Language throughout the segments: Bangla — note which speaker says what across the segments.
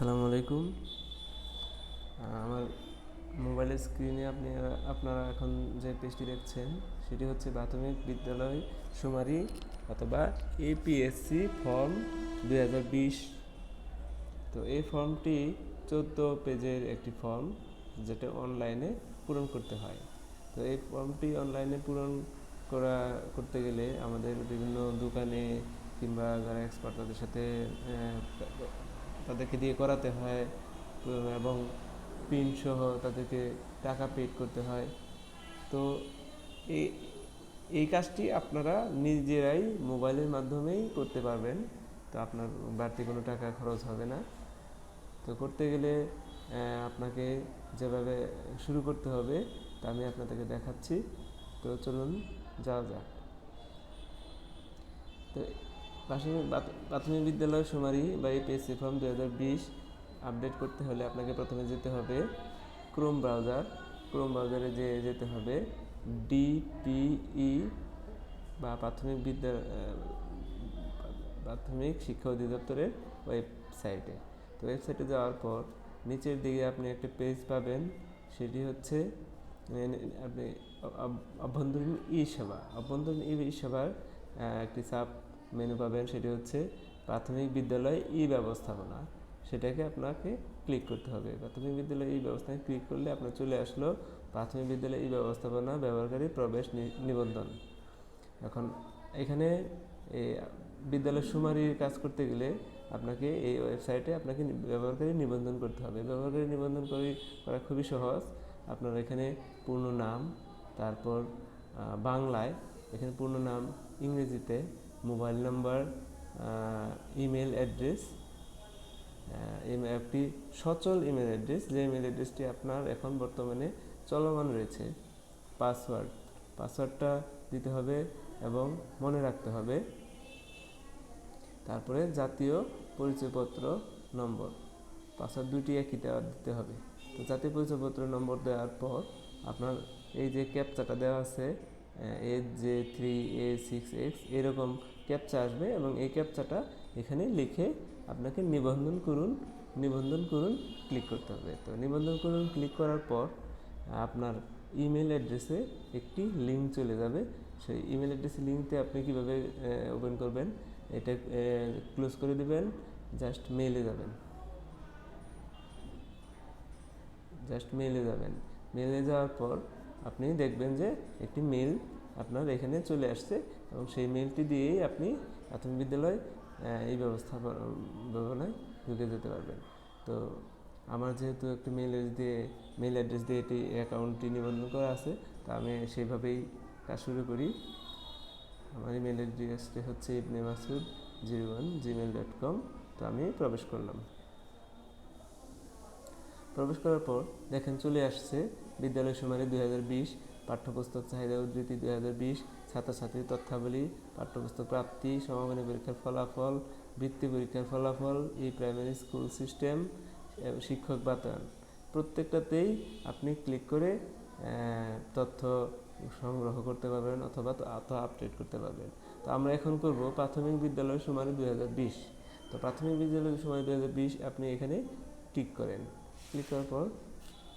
Speaker 1: আসসালামু আলাইকুম। আমার মোবাইলের স্ক্রিনে আপনি, আপনারা এখন যে পেজটি দেখছেন, সেটি হচ্ছে প্রাথমিক বিদ্যালয় সুমারি অথবা এপিএসসি ফর্ম দুই হাজার বিশ। তো এই ফর্মটি চোদ্দ পেজের একটি ফর্ম যেটা অনলাইনে পূরণ করতে হয়। তো এই ফর্মটি অনলাইনে পূরণ করা, করতে গেলে আমাদের বিভিন্ন দোকানে কিংবা যারা এক্সপার্ট তাদের সাথে তাদেরকে দিয়ে করাতে হয় এবং পিন সহ তাদেরকে টাকা পেড করতে হয়। তো এই এই কাজটি আপনারা নিজেরাই মোবাইলের মাধ্যমেই করতে পারবেন। তো আপনার বাড়তি কোনো টাকা খরচ হবে না। তো করতে গেলে আপনাকে যেভাবে শুরু করতে হবে, তা আমি আপনাদেরকে দেখাচ্ছি। তো চলুন, যাওয়া যাক। তো প্রাথমিক প্রাথমিক বিদ্যালয় সুমারি বা এপিএসসি ফর্ম দু হাজার বিশ আপডেট করতে হলে আপনাকে প্রথমে যেতে হবে ক্রোম ব্রাউজার ক্রোম ব্রাউজারে যে যেতে হবে ডিপিই বা প্রাথমিক বিদ্যা আহ, প্রাথমিক শিক্ষা অধিদপ্তরের ওয়েবসাইটে। তো ওয়েবসাইটে যাওয়ার পর নিচের দিকে আপনি একটা পেজ পাবেন সেটি হচ্ছে আপনি অভ্যন্তরীণ ই সেবা। অভ্যন্তরীণ ই সেবার একটি সাব মেনু পাবেন সেটি হচ্ছে প্রাথমিক বিদ্যালয় ই ব্যবস্থাপনা সেটাকে আপনাকে ক্লিক করতে হবে। প্রাথমিক বিদ্যালয় ই ব্যবস্থায় ক্লিক করলে আপনার চলে আসলো প্রাথমিক বিদ্যালয় ই ব্যবস্থাপনা ব্যবহারকারী প্রবেশ নিবন্ধন। এখন এখানে এই বিদ্যালয় সুমারির কাজ করতে গেলে আপনাকে এই ওয়েবসাইটে আপনাকে ব্যবহারকারী নিবন্ধন করতে হবে। ব্যবহারকারী নিবন্ধন করি, করা খুবই সহজ। আপনার এখানে পূর্ণ নাম, তারপর বাংলায়, এখানে পূর্ণ নাম ইংরেজিতে মোবাইল নাম্বার ইমেল অ্যাড্রেস একটি সচল ইমেল অ্যাড্রেস যে ইমেল অ্যাড্রেসটি আপনার এখন বর্তমানে চলমান রয়েছে। পাসওয়ার্ড পাসওয়ার্ডটা দিতে হবে এবং মনে রাখতে হবে। তারপরে জাতীয় পরিচয়পত্র নম্বর পাসওয়ার্ড দুইটি একই দেওয়া, দিতে হবে। তো জাতীয় পরিচয়পত্র নম্বর দেওয়ার পর আপনার এই যে ক্যাপচাটা দেওয়া আছে A, J, three, A, six, X এরকম ক্যাপচা আসবে এবং এই ক্যাপচাটা এখানে লিখে আপনাকে নিবন্ধন করুন নিবন্ধন করুন ক্লিক করতে হবে। তো নিবন্ধন করুন ক্লিক করার পর আপনার ইমেল অ্যাড্রেসে একটি লিঙ্ক চলে যাবে। সেই ইমেল অ্যাড্রেসের লিঙ্কতে আপনি কীভাবে ওপেন করবেন, এটা ক্লোজ করে দিবেন জাস্ট মেইলে যাবেন। জাস্ট মেইলে যাবেন। মেইলে যাওয়ার পর আপনি দেখবেন যে একটি মেল আপনার এখানে চলে আসছে এবং সেই মেলটি দিয়েই আপনি প্রাথমিক বিদ্যালয় এই ব্যবস্থা ব্যবনায় ঢুকে যেতে পারবেন। তো আমার যেহেতু একটি মেল দিয়ে মেল অ্যাড্রেস দিয়ে এটি অ্যাকাউন্টটি নিবন্ধন করা আছে, তা আমি সেইভাবেই কাজ শুরু করি। আমার ইমেল অ্যাড্রেসটি হচ্ছে Ibne Masud zero one Gmail dot com তো আমি প্রবেশ করলাম। প্রবেশ করার পর দেখেন চলে আসছে বিদ্যালয় সুমারি দুই হাজার বিশ, পাঠ্যপুস্তক চাহিদা উদ্ধৃতি দুই হাজার বিশ, ছাত্রছাত্রীর তথ্যাবলী, পাঠ্যপুস্তক প্রাপ্তি সমাপনী পরীক্ষার ফলাফল, বৃত্তি পরীক্ষার ফলাফল, ই প্রাইমারি স্কুল সিস্টেম শিক্ষক বাতায়ন। প্রত্যেকটাতেই আপনি ক্লিক করে তথ্য সংগ্রহ করতে পারবেন অথবা তথ্য আপডেট করতে পারবেন। তো আমরা এখন করব প্রাথমিক বিদ্যালয় সুমারি দুই হাজার বিশ। তো প্রাথমিক বিদ্যালয় সময় দুই আপনি এখানে টিক করেন। ক্লিক করার পর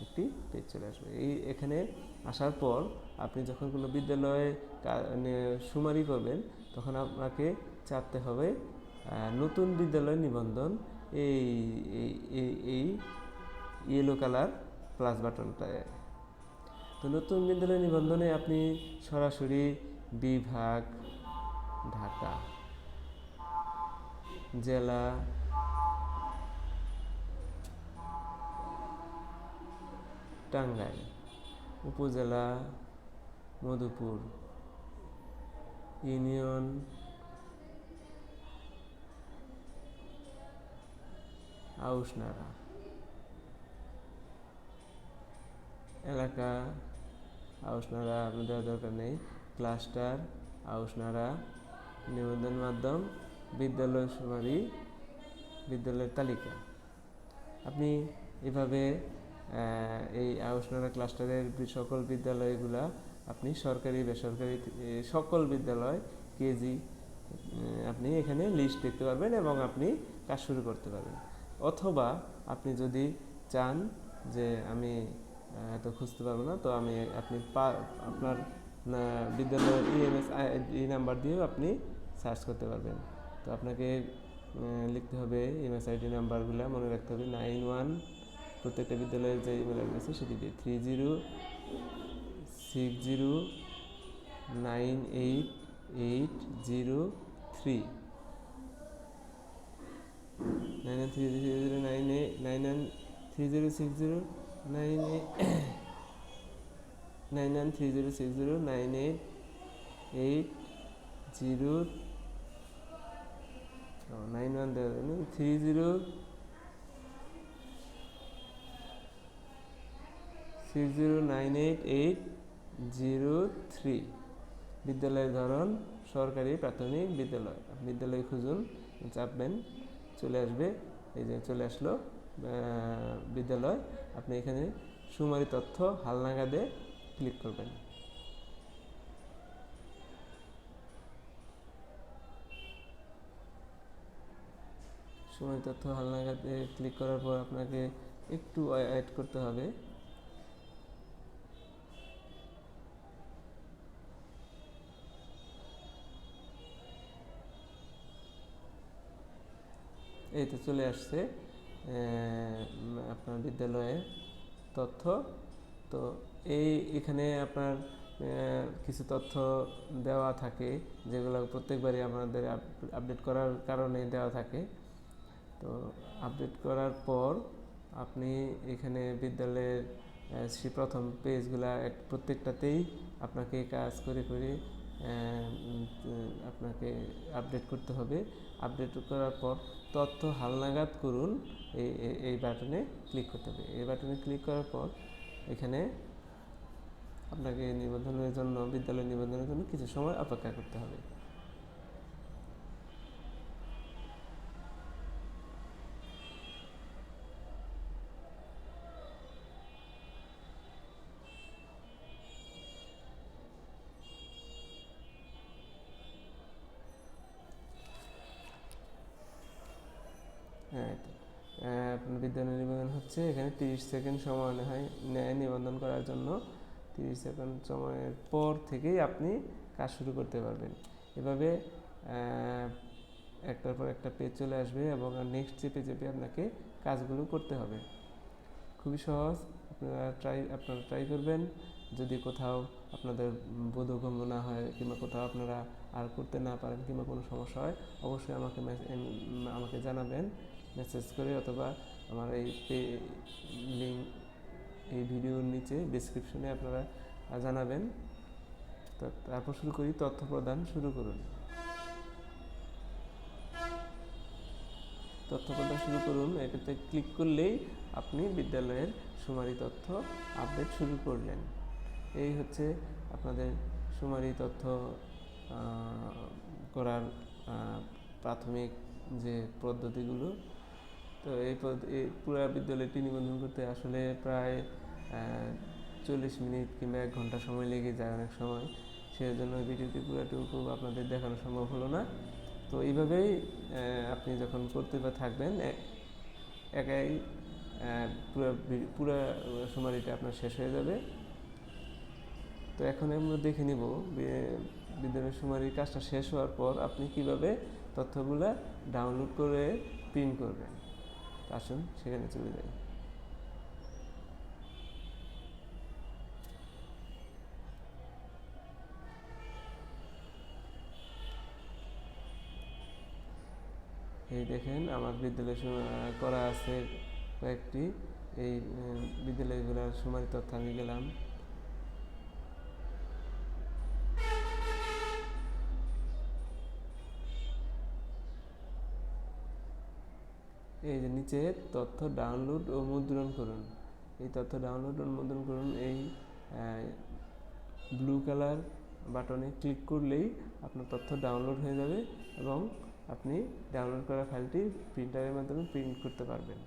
Speaker 1: একটি পেজ চলে আসবে। এই এখানে আসার পর আপনি যখন কোনো বিদ্যালয়ে কা- মানে সুমারি করবেন, তখন আপনাকে চাপতে হবে নতুন বিদ্যালয় নিবন্ধন, এই এই ইয়েলো কালার প্লাস বাটনটায় তো নতুন বিদ্যালয় নিবন্ধনে আপনি সরাসরি বিভাগ, ঢাকা, জেলা টাঙ্গাইল, উপজেলা মধুপুর, ইউনিয়ন আউশনাড়া এলাকা আপনার দেওয়ার দরকার নেই, ক্লাস্টার আউশনাড়া নিবন্ধন মাধ্যম, বিদ্যালয় সুমারি বিদ্যালয়ের তালিকা। আপনি এভাবে এই আউশনারা ক্লাস্টারের সকল বিদ্যালয়গুলা আপনি সরকারি, বেসরকারি সকল বিদ্যালয়, কেজি আপনি এখানে লিস্ট দেখতে পারবেন এবং আপনি কাজ শুরু করতে পারবেন। অথবা আপনি যদি চান যে আমি এত খুঁজতে পারব না, তো আমি আপনি আপনার বিদ্যালয়ের ইএমএস এই নাম্বার দিয়েও আপনি সার্চ করতে পারবেন। তো আপনাকে লিখতে হবে ইএমএস আইডি নাম্বারগুলো মনে রাখতে হবে নাইন ওয়ান প্রত্যেকটা বিদ্যালয়ের যে ইমেল আছে সেটি দিয়ে three zero six zero nine eight eight zero three nine nine three zero nine eight nine nine three zero six zero nine eight nine nine three zero six zero nine eight eight zero nine one three zero six zero nine eight eight zero three বিদ্যালয়ের ধরন, সরকারি প্রাথমিক বিদ্যালয়। বিদ্যালয় খুঁজুন চাপবেন চলে আসবে। এই যে চলে আসলো বিদ্যালয়। আপনি এখানে সুমারি তথ্য হালনাগাদে ক্লিক করবেন। সুমারি তথ্য হালনাগাদে ক্লিক করার পর আপনাকে একটু অ্যাড করতে হবে। এই তো চলে আসছে আপনার বিদ্যালয়ে তথ্য। তো এই এখানে আপনার কিছু তথ্য দেওয়া থাকে যেগুলো প্রত্যেকবারই আমাদের আপডেট করার কারণে দেওয়া থাকে। তো আপডেট করার পর আপনি এখানে বিদ্যালয়ের আহ, সে প্রথম পেজগুলা প্রত্যেকটাতেই আপনাকে কাজ করে করে আপনাকে আপডেট করতে হবে। আপডেট করার পর তথ্য হালনাগাদ করুন, এই, এই- বাটনে ক্লিক করতে হবে। এই বাটনে ক্লিক করার পর এখানে আপনাকে নিবন্ধনের জন্য, বিদ্যালয় নিবন্ধনের জন্য কিছু সময় অপেক্ষা করতে হবে। বিদ্যালয় হচ্ছে, এখানে তিরিশ সেকেন্ড সময় হয় ন্যায় নিবন্ধন করার জন্য। তিরিশ সেকেন্ড সময়ের পর থেকেই আপনি কাজ শুরু করতে পারবেন। এভাবে একটার পর একটা পেজ চলে আসবে এবং নেক্সট চেপে চেপে আপনাকে কাজগুলো করতে হবে। খুবই সহজ, আপনারা ট্রাই আপনারা ট্রাই করবেন। যদি কোথাও আপনাদের বোধগম্য না হয় কিংবা কোথাও আপনারা আর করতে না পারেন কিংবা কোনো সমস্যা হয়, অবশ্যই আমাকে আমাকে জানাবেন মেসেজ করে অথবা আমার এই লিঙ্ক এই ভিডিওর নিচে ডিসক্রিপশনে আপনারা জানাবেন। তারপর শুরু করি, তথ্য প্রদান শুরু করুন। তথ্য প্রদান শুরু করুন, এটাতে ক্লিক করলেই আপনি বিদ্যালয়ের সুমারি তথ্য আপডেট শুরু করলেন। এই হচ্ছে আপনাদের সুমারি তথ্য করার প্রাথমিক যে পদ্ধতিগুলো। তো এই পদ- এই পুরো বিদ্যালয়টি নিবন্ধন করতে আসলে প্রায় চল্লিশ মিনিট কিংবা এক ঘণ্টা সময় লেগে যায় অনেক সময়। সেই জন্য ভিডিওটি পুরোটুকু আপনাদের দেখানো সম্ভব হলো না। তো এইভাবেই আপনি যখন করতে বা থাকবেন একাই পুরো পুরো সুমারিটা আপনার শেষ হয়ে যাবে। তো এখন আমরা দেখে নিব, বি- বিদ্যালয় সুমারির কাজটা শেষ হওয়ার পর আপনি কীভাবে তথ্যগুলো ডাউনলোড করে প্রিন্ট করবেন। আসুন, সেখানে চলে যাই। এই দেখেন, আমার বিদ্যালয় করা আছে কয়েকটি। এই বিদ্যালয়গুলোর সময় তথ্য আমি গেলাম। এই যে নিচে তথ্য ডাউনলোড ও মুদ্রণ করুন। এই তথ্য ডাউনলোড ও মুদ্রণ করুন, এই ব্লু কালার বাটনে ক্লিক করলেই আপনার তথ্য ডাউনলোড হয়ে যাবে এবং আপনি ডাউনলোড করা ফাইলটি প্রিন্টারের মাধ্যমে প্রিন্ট করতে পারবেন।